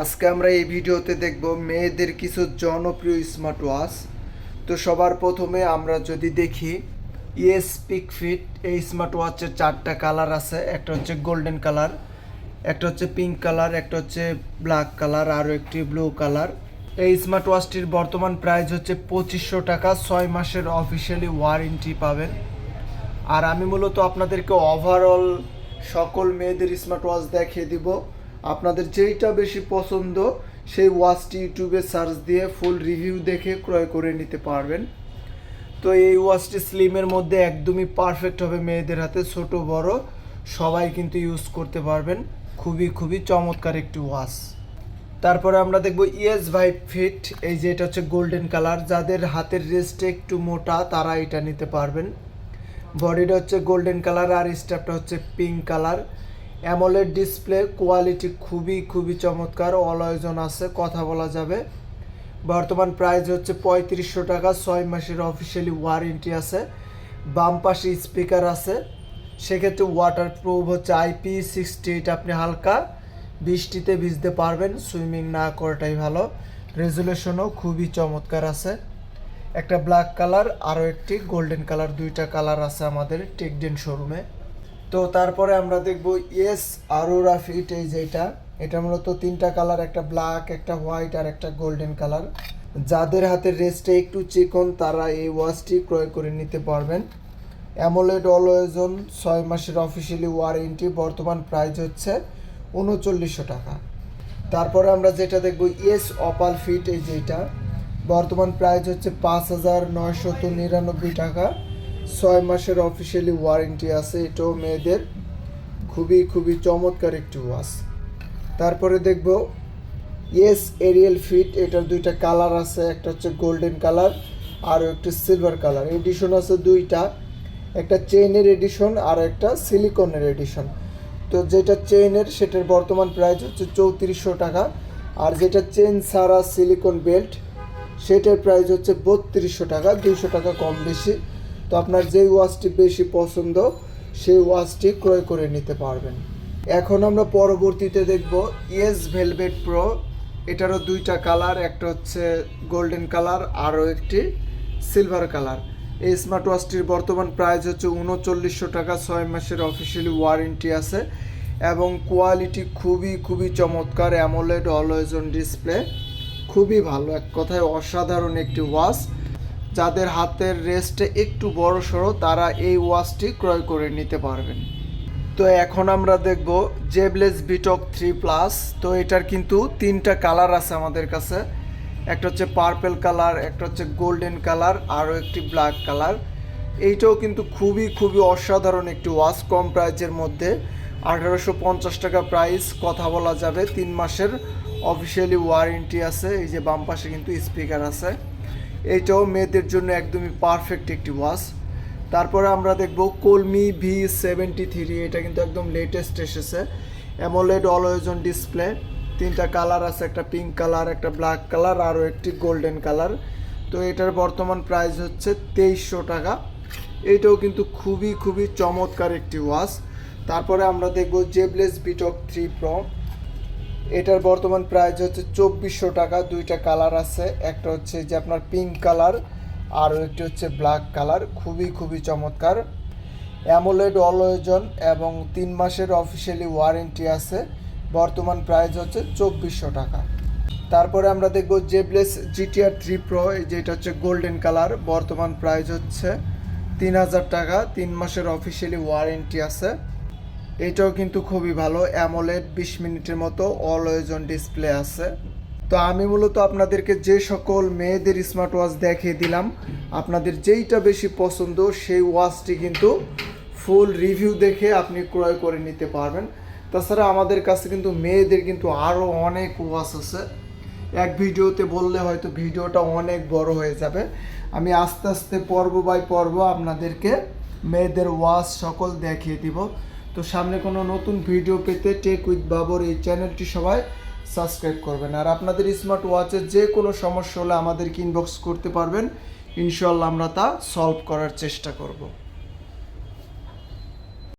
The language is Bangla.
আজকে আমরা এই ভিডিওতে দেখব মেয়েদের কিছু জনপ্রিয় স্মার্ট ওয়াচ তো সবার প্রথমে আমরা যদি দেখি ইয়েস পিক ফিট এই স্মার্ট ওয়াচের চারটা কালার আছে। একটা হচ্ছে গোল্ডেন কালার একটা হচ্ছে পিঙ্ক কালার একটা হচ্ছে ব্ল্যাক কালার আরও একটি ব্লু কালার এই স্মার্ট ওয়াচটির বর্তমান প্রাইস হচ্ছে পঁচিশশো টাকা। ছয় মাসের অফিসিয়ালি ওয়ারেন্টি পাবেন। আর আমি মূলত আপনাদেরকে ওভারঅল সকল মেয়েদের স্মার্ট ওয়াচ দেখিয়ে দিব। আপনাদের যেইটা বেশি পছন্দ, সেই ওয়াচটি ইউটিউবে সার্চ দিয়ে ফুল রিভিউ দেখে ক্রয় করে নিতে পারবেন। তো এই ওয়াচটি স্লিমের মধ্যে একদমই পারফেক্ট হবে মেয়েদের হাতে, ছোট, বড়, সবাই কিন্তু ইউজ করতে পারবেন। খুবই খুবই চমৎকার একটি ওয়াচ। তারপরে আমরা দেখব ইয়েস ভাই ফিট, এই যে এটা হচ্ছে গোল্ডেন কালার। যাদের হাতের রেস্টে একটু মোটা, তারা এটা নিতে পারবেন। বডিটা হচ্ছে গোল্ডেন কালার আর স্টাফটা হচ্ছে pink colour. AMOLED display quality খুবই খুবই চমৎকার। অলয়জন আছে, কথা বলা যাবে। বর্তমান প্রাইস হচ্ছে পঁয়ত্রিশশো টাকা, ছয় মাসের অফিসিয়ালি ওয়ারেন্টি আছে। বাম পাশে স্পিকার আছে। সেক্ষেত্রে ওয়াটার প্রুফ হচ্ছে আইপি সিক্সটি এইট আপনি হালকা, বৃষ্টিতে ভিজতে পারবেন সুইমিং না করাটাই ভালো। রেজুলেশনও খুবই চমৎকার আছে। একটা ব্ল্যাক কালার আরও একটি গোল্ডেন কালার দুইটা কালার আছে আমাদের টেকডেন শোরুমে তো তারপরে আমরা দেখব ইয়েস আরোরা ফিট এই যেটা এটা। মূলত তিনটা কালার, একটা ব্ল্যাক, একটা হোয়াইট আর একটা গোল্ডেন কালার। যাদের হাতের রেস্টে একটু চিকন, তারা এই ওয়াচটি ক্রয় করে নিতে পারবেন। অ্যামোলেড অলওয়েজন ছয় মাসের অফিসিয়ালি ওয়ারেন্টি, বর্তমান প্রাইস হচ্ছে উনচল্লিশশো টাকা। তারপরে আমরা যেটা দেখব ইয়েস অপাল ফিট, এই যেটা বর্তমান প্রাইস হচ্ছে পাঁচ হাজার নয়শত নিরানব্বই টাকা। ছয় মাসের অফিসিয়ালি ওয়ারেন্টি আছে, এটাও মেয়েদের। খুবই খুবই চমৎকার একটি ওয়াচ তারপরে দেখব ইয়েস এরিয়াল ফিট এটার দুইটা কালার আছে, একটা হচ্ছে গোল্ডেন কালার আর একটা সিলভার কালার এডিশন আছে দুইটা, একটা চেইনের এডিশন আর একটা সিলিকনের এডিশন তো যেটা চেইনের সেটার বর্তমান প্রাইস হচ্ছে চৌত্রিশশো টাকা, আর যেটা চেইন ছাড়া সিলিকন বেল্ট সেটার প্রাইস হচ্ছে বত্রিশশো টাকা, দুইশো টাকা কম বেশি। তো আপনার যেই ওয়াচটি বেশি পছন্দ, সেই ওয়াচটি ক্রয় করে নিতে পারবেন। এখন আমরা পরবর্তীতে দেখব ইয়েস ভেলভেট প্রো এটারও দুইটা কালার, একটা হচ্ছে গোল্ডেন কালার আরও একটি সিলভার কালার এই স্মার্ট ওয়াচটির বর্তমান প্রাইস হচ্ছে উনচল্লিশশো টাকা, ছয় মাসের অফিসিয়ালি ওয়ারেন্টি আছে এবং কোয়ালিটি খুবই খুবই চমৎকার অ্যামোলেড অলওয়েজ অন ডিসপ্লে খুবই ভালো, এক কথায় অসাধারণ একটি ওয়াচ যাদের হাতের রেস্টে একটু বড় সড়ো, তারা এই ওয়াচটি ক্রয় করে নিতে পারবেন। তো এখন আমরা দেখব জেবলেস বিটক থ্রি প্লাস তো এটার কিন্তু তিনটা কালার আছে আমাদের কাছে। একটা হচ্ছে পার্পেল কালার, একটা হচ্ছে গোল্ডেন কালার, আরও একটি ব্ল্যাক কালার। এইটাও কিন্তু খুবই খুবই অসাধারণ একটি ওয়াচ কম প্রাইজের মধ্যে। আঠারোশো পঞ্চাশ টাকা প্রাইস, কথা বলা যাবে। তিন মাসের অফিসিয়ালি ওয়ারেন্টি আছে। এই যে বাম পাশে কিন্তু স্পিকার আছে। এইটাও মেয়েদের জন্য একদমই পারফেক্ট একটি ওয়াচ তারপরে আমরা দেখব কলমি ভি সেভেন্টি থ্রি এটা কিন্তু একদম লেটেস্ট এসেছে। অ্যামোলেড অলওয়েজন ডিসপ্লে তিনটা কালার আছে, একটা পিঙ্ক কালার একটা ব্ল্যাক কালার আরও একটি গোল্ডেন কালার তো এটার বর্তমান প্রাইস হচ্ছে তেইশশো টাকা। এটাও কিন্তু খুবই খুবই চমৎকার একটি ওয়াচ তারপরে আমরা দেখব জেবলেস বিটক থ্রি প্রো এটার বর্তমান প্রাইস হচ্ছে চব্বিশশো টাকা। দুইটা কালার আছে। একটা হচ্ছে যে আপনার পিঙ্ক কালার আর একটি হচ্ছে ব্ল্যাক কালার খুবই খুবই চমৎকার। অ্যামোলেড অলওয়েজন এবং তিন মাসের অফিসিয়ালি ওয়ারেন্টি আছে। বর্তমান প্রাইস হচ্ছে চব্বিশশো টাকা। তারপরে আমরা দেখব জেবলেস জিটিআর থ্রি প্রো যেটা হচ্ছে গোল্ডেন কালার বর্তমান প্রাইস হচ্ছে তিন হাজার টাকা। তিন মাসের অফিসিয়ালি ওয়ারেন্টি আছে। এটাও কিন্তু খুবই ভালো। অ্যামোলেড বিশ মিনিটের মতো অলওয়েজ অন ডিসপ্লে আছে। তো আমি মূলত আপনাদেরকে যে সকল মেয়েদের স্মার্ট ওয়াচ দেখিয়ে দিলাম, আপনাদের যেইটা বেশি পছন্দ সেই ওয়াচটি কিন্তু ফুল রিভিউ দেখে আপনি ক্রয় করে নিতে পারবেন। তাছাড়া আমাদের কাছে কিন্তু মেয়েদের কিন্তু আরও অনেক ওয়াচ আছে। এক ভিডিওতে বললে হয়তো ভিডিওটা অনেক বড় হয়ে যাবে। আমি আস্তে আস্তে পর্ব বাই পর্ব আপনাদেরকে মেয়েদের ওয়াচ সকল দেখিয়ে দিব। তো সামনে কোনো নতুন ভিডিও পেতে টেক উইথ বাবর এই চ্যানেলটি সবাই সাবস্ক্রাইব করবেন। আর আপনাদের স্মার্ট ওয়াচের যে কোনো সমস্যা হলে আমাদেরকে ইনবক্স করতে পারবেন। ইনশাল্লাহ আমরা তা সলভ করার চেষ্টা করব।